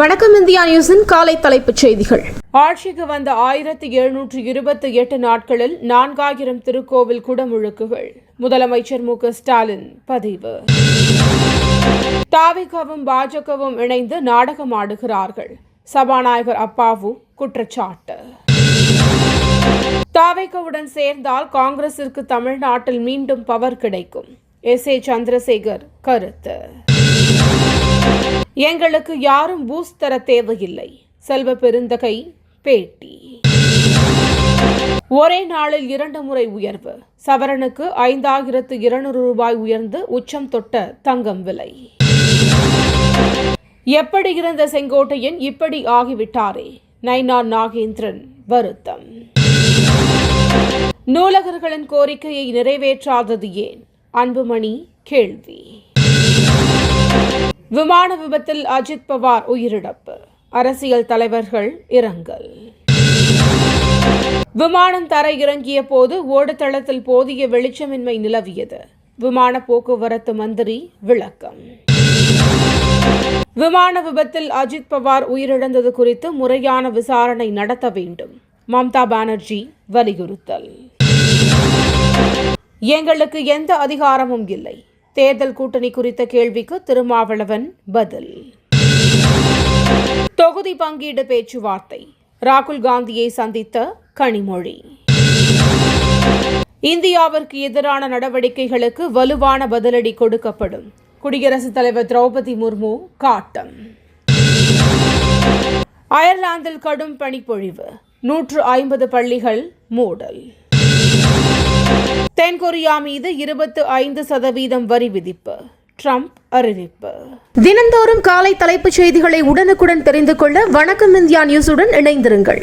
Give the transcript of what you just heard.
வணக்கம் இந்தியா நியூஸின் காலை தலைப்புச் செய்திகள். ஆட்சிக்கு வந்த ஆயிரத்தி எழுநூற்று இருபத்தி எட்டு நாட்களில் நான்காயிரம் திருக்கோவில் குடமுழுக்குகள். முதலமைச்சர் மு ஸ்டாலின் பதிவு. தாவிகவும் பாஜகவும் இணைந்து நாடகம் ஆடுகிறார்கள். சபாநாயகர் அப்பாவு குற்றச்சாட்டு. தாவேகவுடன் சேர்ந்தால் காங்கிரசிற்கு தமிழ்நாட்டில் மீண்டும் பவர் கிடைக்கும். எஸ் ஏ சந்திரசேகர் கருத்து. எங்களுக்கு யாரும் பூஸ்ட் தர தேவையில்லை. செல்வ பெருந்தகை பேட்டி. ஒரே நாளில் இரண்டு முறை உயர்வு. சவரனுக்கு ஐந்தாயிரத்து இருநூறு ரூபாய் உயர்ந்து உச்சம் தொட்ட தங்கம் விலை. எப்படி இருந்த செங்கோட்டையன் இப்படி ஆகிவிட்டாரே? நைனா நாகேந்திரன் வருத்தம். நூலகர்களின் கோரிக்கையை நிறைவேற்றாதது ஏன்? அன்புமணி கேள்வி. விமான விபத்தில் அஜித் பவார் உயிரிழப்பு. அரசியல் தலைவர்கள் இரங்கல். விமானம் தர இறங்கிய போது ஓடுதளத்தில் போதிய வெளிச்சமின்மை நிலவியது. விமான போக்குவரத்து மந்திரி விளக்கம். விமான விபத்தில் அஜித் பவார் உயிரிழந்தது குறித்து முறையான விசாரணை நடத்த வேண்டும். மம்தா பானர்ஜி வலியுறுத்தல். எங்களுக்கு எந்த அதிகாரமும் இல்லை. தேர்தல் கூட்டணி குறித்த கேள்விக்கு திருமாவளவன் பதில். தொகுதி பங்கீடு பேச்சுவார்த்தை. ராகுல் காந்தியை சந்தித்த கனிமொழி. இந்தியாவிற்கு எதிரான நடவடிக்கைகளுக்கு வலுவான பதிலடி கொடுக்கப்படும். குடியரசுத் தலைவர் திரௌபதி முர்மு காட்டம். அயர்லாந்தில் கடும் பனிப்பொழிவு. நூற்று ஐம்பது பள்ளிகள் மூடல். தென்கொரியா மீது இருபத்து ஐந்து சதவீதம் வரி விதிப்பு. ட்ரம்ப் அறிவிப்பு. தினந்தோறும் காலை தலைப்புச் செய்திகளை உடனுக்குடன் தெரிந்து கொள்ள வணக்கம் இந்தியா நியூஸுடன் இணைந்திருங்கள்.